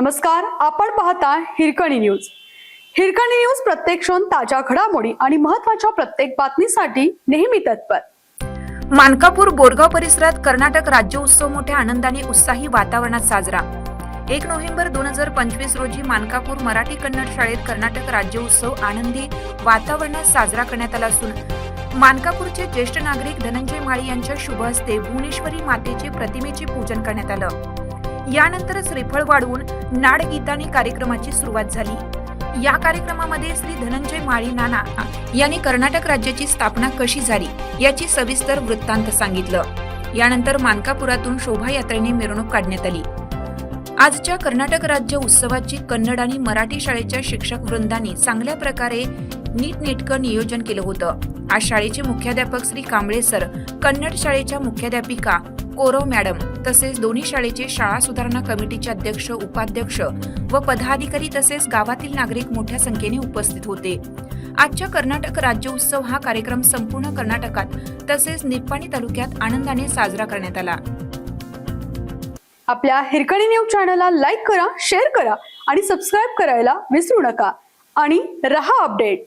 नमस्कार आपण पाहता हिरकणी न्यूज. हिरकणी न्यूज प्रत्येक क्षण ताज्या घडामोडी आणि महत्त्वाच्या प्रत्येक बातमीसाठी नेहमी तत्पर. मानकापूर बोरगाव परिसरात कर्नाटक राज्य उत्सव मोठ्या आनंदाने उत्साही वातावरणात साजरा. एक नोव्हेंबर दोन हजार पंचवीस रोजी मानकापूर मराठी कन्नड शाळेत कर्नाटक राज्य उत्सव आनंदी वातावरणात साजरा करण्यात आला असून मानकापूरचे ज्येष्ठ नागरिक धनंजय माळी यांच्या शुभ हस्ते भुवनेश्वरी मातेचे प्रतिमेचे पूजन करण्यात आलं. यानंतर श्रीफळ वाढवून नाडगीताने कार्यक्रमाची सुरुवात झाली. या कार्यक्रमामध्ये श्री धनंजय माळी नाना यांनी कर्नाटक राज्याची स्थापना कशी झाली याची सविस्तर वृत्तांत सांगितलं. यानंतर मानकापुरातून शोभायात्रेने मिरवणूक काढण्यात आली. आजच्या कर्नाटक राज्य उत्सवाची कन्नड आणि मराठी शाळेच्या शिक्षक वृंदांनी चांगल्या प्रकारे नीटनेटकं नियोजन केलं होतं. आज शाळेचे मुख्याध्यापक श्री कांबळे सर कन्नड शाळेच्या मुख्याध्यापिका कोरव मॅडम तसेच दोन्ही शाळेचे शाळा सुधारणा कमिटीचे अध्यक्ष उपाध्यक्ष व पदाधिकारी तसेच गावातील नागरिक मोठ्या संख्येने उपस्थित होते. आजच्या कर्नाटक राज्य उत्सव हा कार्यक्रम संपूर्ण कर्नाटकात तसेच निप्पाणी तालुक्यात आनंदाने साजरा करण्यात आला. आपल्या हिरकणी न्यूज चॅनलला लाईक करा शेअर करा आणि सबस्क्राईब करायला विसरू नका. आणि रहा अपडेट.